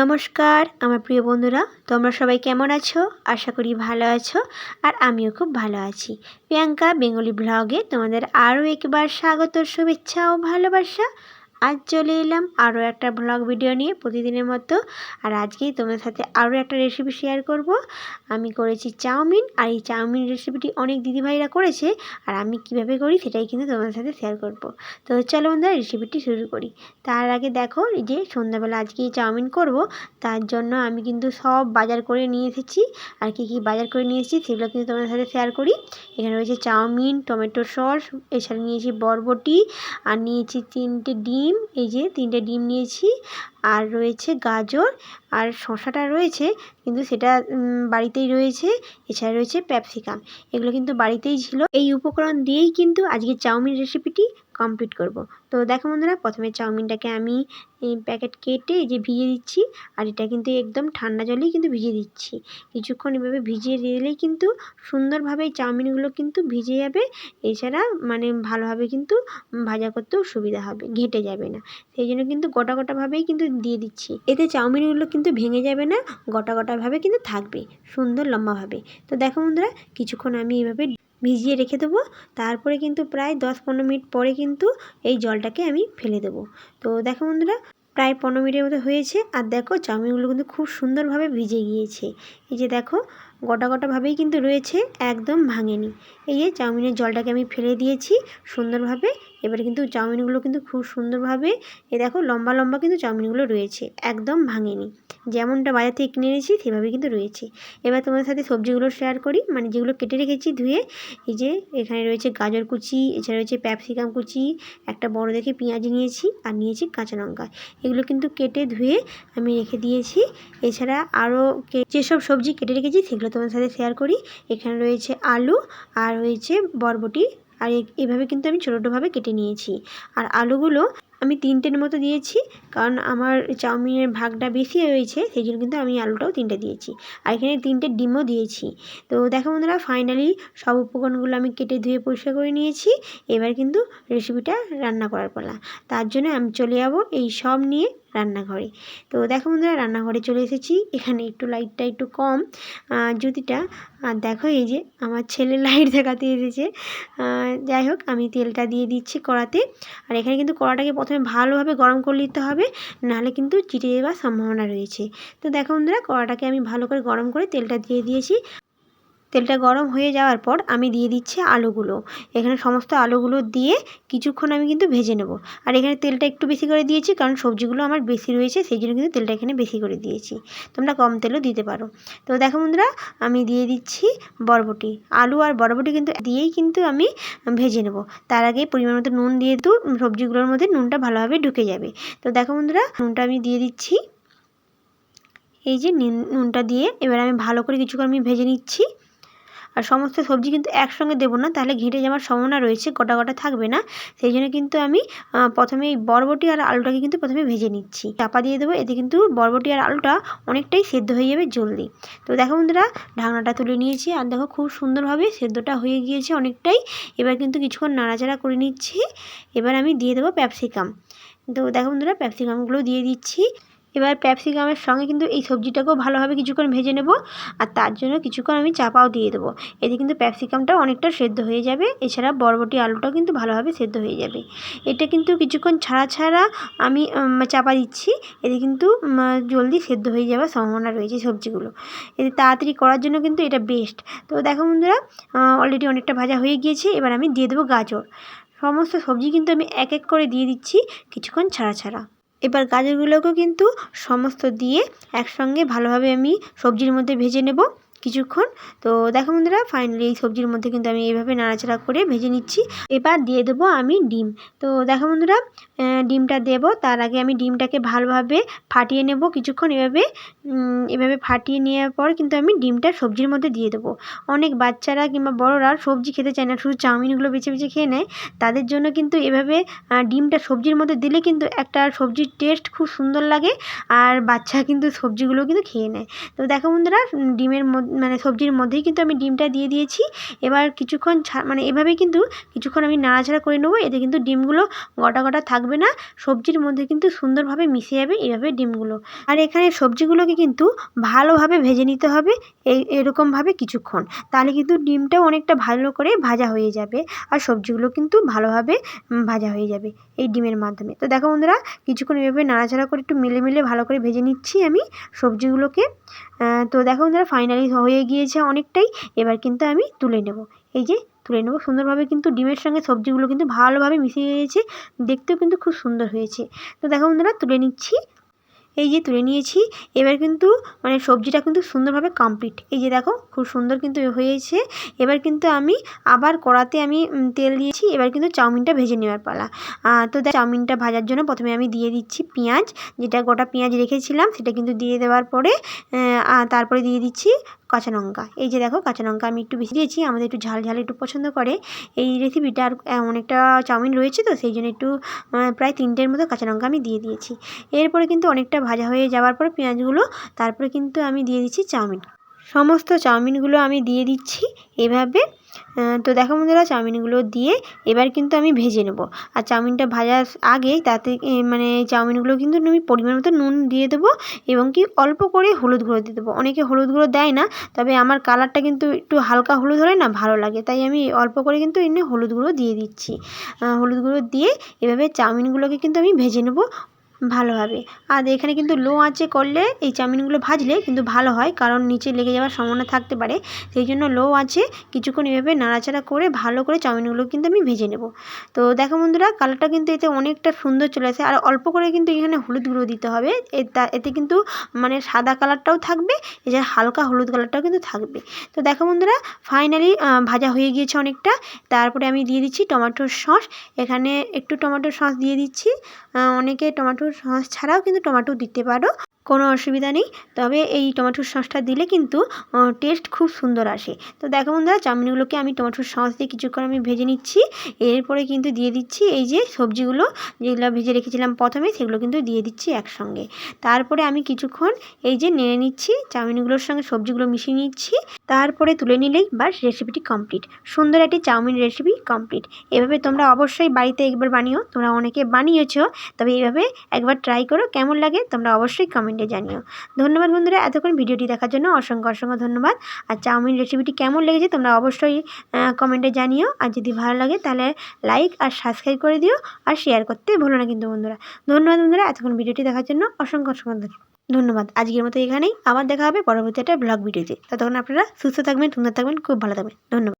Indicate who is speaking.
Speaker 1: নমস্কার, আমার প্রিয় বন্ধুরা, তোমরা সবাই কেমন আছো? আশা করি ভালো আছো, আর আমিও খুব ভালো আছি। প্রিয়াঙ্কা বেঙ্গলি ব্লগে তোমাদের আরও একবার স্বাগত, শুভেচ্ছা ও ভালোবাসা। আজ চলে এলাম আরও একটা ব্লগ ভিডিও নিয়ে প্রতিদিনের মতো। আর আজকেই তোমার সাথে আরও একটা রেসিপি শেয়ার করব। আমি করেছি চাউমিন, আর এই চাউমিন রেসিপিটি অনেক দিদিভাইরা করেছে, আর আমি কীভাবে করি সেটাই কিন্তু তোমাদের সাথে শেয়ার করব। তো চলো বন্ধুরা রেসিপিটি শুরু করি। তার আগে দেখো যে সন্ধ্যাবেলা আজকে চাউমিন করব, তার জন্য আমি কিন্তু সব বাজার করে নিয়ে এসেছি। আর কী কী বাজার করে নিয়ে এসেছি সেগুলো কিন্তু তোমার সাথে শেয়ার করি। এখানে রয়েছে চাউমিন, টমেটো সস, এছাড়া নিয়েছি বরবটি, আর নিয়েছি তিনটে ডিম এই যে তিনটে ডিম নিয়েছি। আর রয়েছে গাজর, আর শশাটা রয়েছে, কিন্তু সেটা বাড়িতেই রয়েছে। এছাড়া রয়েছে প্যাপসিকাম এগুলো কিন্তু বাড়িতেই ছিল। এই উপকরণ দিয়েই কিন্তু আজকে চাউমিন রেসিপিটি কমপ্লিট করব। তো দেখো বন্ধুরা, প্রথমে চাউমিনটাকে আমি প্যাকেট কেটে যে ভিজিয়ে দিচ্ছি, আর এটা কিন্তু একদম ঠান্ডা জলেই কিন্তু ভিজিয়ে দিচ্ছি। কিছুক্ষণ এভাবে ভিজিয়ে দিলেই কিন্তু সুন্দরভাবে এই চাউমিনগুলো কিন্তু ভিজে যাবে। এছাড়া মানে ভালোভাবে কিন্তু ভাজা করতেও সুবিধা হবে, ঘেটে যাবে না। সেই জন্য কিন্তু গোটা গোটাভাবেই কিন্তু দিয়ে দিচ্ছি। এতে চাউমিনগুলো কিন্তু ভেঙে যাবে না, গোটা গোটাভাবে কিন্তু থাকবে, সুন্দর লম্বাভাবে। তো দেখো বন্ধুরা, কিছুক্ষণ আমি এভাবে ভিজিয়ে রেখে দেবো। তারপরে কিন্তু প্রায় দশ পনেরো মিনিট পরে কিন্তু এই জলটাকে আমি ফেলে দেবো। তো দেখো বন্ধুরা, প্রায় পনেরো মিনিটের মতো হয়েছে। আর দেখো চাউমিনগুলো কিন্তু খুব সুন্দরভাবে ভিজে গিয়েছে। এই যে দেখো, গোটা গোটাভাবেই কিন্তু রয়েছে, একদম ভাঙেনি। এই যে চাউমিনের জলটাকে আমি ফেলে দিয়েছি সুন্দরভাবে। এবারে কিন্তু চাউমিনগুলো কিন্তু খুব সুন্দরভাবে এ দেখো লম্বা লম্বা কিন্তু চাউমিনগুলো রয়েছে, একদম ভাঙেনি। যেমনটা বাজার থেকে কিনে এনেছি সেভাবে কিন্তু রয়েছে। এবার তোমাদের সাথে সবজিগুলো শেয়ার করি। মানে যেগুলো কেটে রেখেছি ধুয়ে, এই যে এখানে রয়েছে গাজর কুচি, এছাড়া রয়েছে প্যাপসিকাম কুচি, একটা বড় দেখে পেঁয়াজ নিয়েছি, আর নিয়েছি কাঁচা লঙ্কা। এগুলো কিন্তু কেটে ধুয়ে আমি রেখে দিয়েছি। এছাড়া আরও যেসব সবজি কেটে রেখেছি, সেগুলো তোমাদের সাথে শেয়ার করি। এখানে রয়েছে আলু, আর রয়েছে বরবটি, আর এভাবে কিন্তু আমি ছোটো ছোটোভাবে কেটে নিয়েছি। আর আলুগুলো আমি তিনটের মতো দিয়েছি, কারণ আমার চাউমিনের ভাগটা বেশি হয়েছে, সেই জন্য কিন্তু আমি আলুটাও তিনটে দিয়েছি। আর এখানে তিনটে ডিমও দিয়েছি। তো দেখো বন্ধুরা ফাইনালি সব উপকরণগুলো আমি কেটে ধুয়ে পরিষ্কার করে নিয়েছি। এবার কিন্তু রেসিপিটা রান্না করার পালা। তার জন্য আমি চলে যাব এই সব নিয়ে রান্নাঘরে। তো দেখো বন্ধুরা, রান্নাঘরে চলে এসেছি। এখানে একটু লাইটটা একটু কম। জ্যোতিটা আর দেখো এই যে আমার ছেলে লাইট দেখাতে এসেছে। যাই হোক, আমি তেলটা দিয়ে দিচ্ছি কড়াতে। আর এখানে কিন্তু কড়াটাকে প্রথমে ভালোভাবে গরম করে নিতে হবে, নাহলে কিন্তু চিটে যাওয়ার সম্ভাবনা রয়েছে। তো দেখো বন্ধুরা, কড়াটাকে আমি ভালো করে গরম করে তেলটা দিয়ে দিয়েছি। তেলটা গরম হয়ে যাওয়ার পর আমি দিয়ে দিচ্ছি আলুগুলো। এখানে সমস্ত আলুগুলো দিয়ে কিছুক্ষণ আমি কিন্তু ভেজে নেব। আর এখানে তেলটা একটু বেশি করে দিয়েছি কারণ সবজিগুলো আমার বেশি রয়েছে, সেই জন্য কিন্তু তেলটা এখানে বেশি করে দিয়েছি। তোমরা কম তেলও দিতে পারো। তো দেখো বন্ধুরা, আমি দিয়ে দিচ্ছি বরবটি। আলু আর বরবটি কিন্তু দিয়েই কিন্তু আমি ভেজে নেব। তার আগে পরিমাণ মতো নুন দিয়ে দু সবজিগুলোর মধ্যে নুনটা ভালোভাবে ঢুকে যাবে। তো দেখো বন্ধুরা, নুনটা আমি দিয়ে দিচ্ছি। এই যে নুনটা দিয়ে এবার আমি ভালো করে কিছুক্ষণ আমি ভেজে নিচ্ছি। আর সমস্ত সবজি কিন্তু একসঙ্গে দেবো না, তাহলে ঘেঁটে যাওয়ার সম্ভাবনা রয়েছে, গোটা গোটা থাকবে না। সেই জন্য কিন্তু আমি প্রথমে এই বরবটি আর আলুটাকে কিন্তু প্রথমে ভেজে নিচ্ছি। চাপা দিয়ে দেবো, এতে কিন্তু বরবটি আর আলুটা অনেকটাই সেদ্ধ হয়ে যাবে জলদি। তো দেখো বন্ধুরা, ঢাকনাটা তুলে নিয়েছি, আর দেখো খুব সুন্দরভাবে সেদ্ধটা হয়ে গিয়েছে অনেকটাই। এবার কিন্তু কিছুক্ষণ নাড়াচাড়া করে নিচ্ছি। এবার আমি দিয়ে দেবো ক্যাপসিকাম তো দেখো বন্ধুরা ক্যাপসিকামগুলো দিয়ে দিচ্ছি। এবার ক্যাপসিকামের সঙ্গে কিন্তু এই সবজিটাকেও ভালোভাবে কিছুক্ষণ ভেজে নেব আর তার জন্য কিছুক্ষণ আমি চাপাও দিয়ে দেবো। এতে কিন্তু ক্যাপসিকামটা অনেকটা সেদ্ধ হয়ে যাবে। এছাড়া বরবটি আলুটাও কিন্তু ভালোভাবে সেদ্ধ হয়ে যাবে। এটা কিন্তু কিছুক্ষণ ছাড়া ছাড়া আমি চাপা দিচ্ছি। এতে কিন্তু জলদি সেদ্ধ হয়ে যাওয়ার সম্ভাবনা রয়েছে সবজিগুলো। এতে তাড়াতাড়ি করার জন্য কিন্তু এটা বেস্ট তো দেখো বন্ধুরা অলরেডি অনেকটা ভাজা হয়ে গিয়েছে। এবার আমি দিয়ে দেবো গাজর। সমস্ত সবজি কিন্তু আমি এক এক করে দিয়ে দিচ্ছি কিছুক্ষণ ছাড়া ছাড়া। এবার গাজরগুলোকেও কিন্তু সমস্ত দিয়ে একসঙ্গে ভালোভাবে আমি সবজির মধ্যে ভেজে নেব। কিছুক্ষণ। তো দেখো বন্ধুরা ফাইনালি এই সবজির মধ্যে কিন্তু আমি এইভাবে নাড়াচাড়া করে ভেজে নিচ্ছি। এবার দিয়ে দেবো আমি ডিম। তো দেখো বন্ধুরা ডিমটা দেব। তার আগে আমি ডিমটাকে ভালোভাবে ফাটিয়ে নেব কিছুক্ষণ। এভাবে এভাবে ফাটিয়ে নেওয়ার পর কিন্তু আমি ডিমটা সবজির মধ্যে দিয়ে দেবো। অনেক বাচ্চারা কিংবা বড়রা সবজি খেতে চায় না, শুধু চাউমিনগুলো বেছে বেছে খেয়ে নেয়। তাদের জন্য কিন্তু এভাবে ডিমটা সবজির মধ্যে দিলে কিন্তু একটা সবজির টেস্ট খুব সুন্দর লাগে। আর বাচ্চা কিন্তু সবজিগুলো কিন্তু খেয়ে নেয়। তো দেখো বন্ধুরা, ডিমের মানে সবজির মধ্যেই কিন্তু আমি ডিমটা দিয়ে দিয়েছি। এবার কিছুক্ষণ মানে এভাবে কিন্তু কিছুক্ষণ আমি নাড়াচাড়া করে নেব। এতে কিন্তু ডিমগুলো গোটা গোটা থাকবে না। সবজির মধ্যে কিন্তু সুন্দরভাবে মিশে যাবে এইভাবে ডিমগুলো। আর এখানে সবজিগুলোকে কিন্তু ভালোভাবে ভেজে নিতে হবে এই, এরকমভাবে কিছুক্ষণ। তাহলে কিন্তু ডিমটাও অনেকটা ভালো করে ভাজা হয়ে যাবে আর সবজিগুলো কিন্তু ভালোভাবে ভাজা হয়ে যাবে এই ডিমের মাধ্যমে। তো দেখো বন্ধুরা, কিছুক্ষণ এভাবে নাড়াচাড়া করে একটু মিলে মিলে ভালো করে ভেজে নিচ্ছি আমি সবজিগুলোকে। তো দেখো বন্ধুরা ফাইনালি হয়ে গিয়েছে অনেকটাই, এবার কিন্তু আমি তুলে নেব। এই যে তুলে নেব, সুন্দরভাবে কিন্তু ডিমের সঙ্গে সবজিগুলো কিন্তু ভালোভাবে মিশে গিয়েছে, দেখতেও কিন্তু খুব সুন্দর হয়েছে। তো দেখো বন্ধুরা, তুলে নিচ্ছি। এই যে তুলে নিয়েছি, এবার কিন্তু মানে সবজিটা কিন্তু সুন্দরভাবে কমপ্লিট এই যে দেখো, খুব সুন্দর কিন্তু হয়েছে। এবার কিন্তু আমি আবার কড়াতে আমি তেল দিয়েছি, এবার কিন্তু চাউমিনটা ভেজে নেওয়ার পালা। তো চাউমিনটা ভাজার জন্য প্রথমে আমি দিয়ে দিচ্ছি পেঁয়াজ, যেটা গোটা পেঁয়াজ রেখেছিলাম, সেটা কিন্তু দিয়ে দেওয়ার পরে তারপরে দিয়ে দিচ্ছি কাঁচা লঙ্কা। এই যে দেখো কাঁচা লঙ্কা আমি একটু বেশি দিয়েছি, আমাদের একটু ঝাল ঝাল একটু পছন্দ করে। এই রেসিপিটা আর অনেকটা চাউমিন রয়েছে তো, সেই জন্য একটু প্রায় তিনটের মতো কাঁচা লঙ্কা আমি দিয়ে দিয়েছি। এরপরে কিন্তু অনেকটা ভাজা হয়ে যাওয়ার পর পেঁয়াজগুলো, তারপরে কিন্তু আমি দিয়ে দিচ্ছি চাউমিন। সমস্ত চাউমিনগুলো আমি দিয়ে দিচ্ছি এভাবে। তো দেখো বন্ধুরা, চাউমিনগুলো দিয়ে এবার কিন্তু আমি ভেজে নেব। আর চাউমিনটা ভাজার আগে তাতে মানে চাউমিনগুলো কিন্তু আমি পরিমাণ মতো নুন দিয়ে দেবো এবং কি অল্প করে হলুদ গুঁড়ো দিয়ে দেবো। অনেকে হলুদ গুঁড়ো দেয় না, তবে আমার কালারটা কিন্তু একটু হালকা হলুদ হলে না ভালো লাগে, তাই আমি অল্প করে কিন্তু এনে হলুদ গুঁড়ো দিয়ে দিচ্ছি। হলুদ গুঁড়ো দিয়ে এভাবে চাউমিনগুলোকে কিন্তু আমি ভেজে নেব। ভালোভাবে। আর এখানে কিন্তু লো আঁচে করলে এই চাউমিনগুলো ভাজলে কিন্তু ভালো হয়, কারণ নিচে লেগে যাওয়ার সম্ভাবনা থাকতে পারে। সেই জন্য লো আঁচে কিছুক্ষণ এভাবে নাড়াচাড়া করে ভালো করে চাউমিনগুলো কিন্তু আমি ভেজে নেব। তো দেখো বন্ধুরা, কালারটা কিন্তু এতে অনেকটা সুন্দর চলে আসে। আর অল্প করে কিন্তু এখানে হলুদ গুঁড়ো দিতে হবে। এতে কিন্তু মানে সাদা কালারটাও থাকবে এছাড়া হালকা হলুদ কালারটাও কিন্তু থাকবে। তো দেখো বন্ধুরা, ফাইনালি ভাজা হয়ে গিয়েছে অনেকটা। তারপরে আমি দিয়ে দিচ্ছি টমেটোর সস। এখানে একটু টমেটোর সস দিয়ে দিচ্ছি। অনেকে টমেটো সস ছাড়াও কিন্তু টমেটো দিতে পারো। কোনো অসুবিধা নেই। তবে এই টমেটোর সসটা দিলে কিন্তু টেস্ট খুব সুন্দর আসে। তো দেখো বন্ধুরা, চাউমিনগুলোকে আমি টমেটোর সস দিয়ে কিছুক্ষণ আমি ভেজে নিচ্ছি। এরপরে কিন্তু দিয়ে দিচ্ছি এই যে সবজিগুলো, যেগুলো ভেজে রেখেছিলাম প্রথমে, সেগুলো কিন্তু দিয়ে দিচ্ছি একসঙ্গে। তারপরে আমি কিছুক্ষণ এই যে নেড়ে নিচ্ছি, চাউমিনগুলোর সঙ্গে সবজিগুলো মিশিয়ে নিচ্ছি। তারপরে তুলে নিলেই বাস রেসিপিটি কমপ্লিট সুন্দর একটি চাউমিন রেসিপি কমপ্লিট এভাবে তোমরা অবশ্যই বাড়িতে একবার বানিও। তোমরা অনেকে বানিয়েছো, তবে এইভাবে একবার ট্রাই করো। কেমন লাগে তোমরা অবশ্যই কমেন্টে জানিও। ধন্যবাদ বন্ধুরা, এতক্ষণ ভিডিওটি দেখার জন্য অসংখ্য অসংখ্য ধন্যবাদ। আর চাউমিন রেসিপিটি কেমন লেগেছে তোমরা অবশ্যই কমেন্টে জানিও। আর যদি ভালো লাগে তাহলে লাইক আর সাবস্ক্রাইব করে দিও আর শেয়ার করতে ভুলো না কিন্তু বন্ধুরা। ধন্যবাদ বন্ধুরা, এতক্ষণ ভিডিওটি দেখার জন্য অসংখ্য অসংখ্য ধন্যবাদ। আজকের মতো এখানেই, আবার দেখা হবে পরবর্তী একটা ব্লগ ভিডিওতে ততক্ষণ আপনারা সুস্থ থাকবেন, সুন্দর থাকবেন, খুব ভালো থাকবেন। ধন্যবাদ।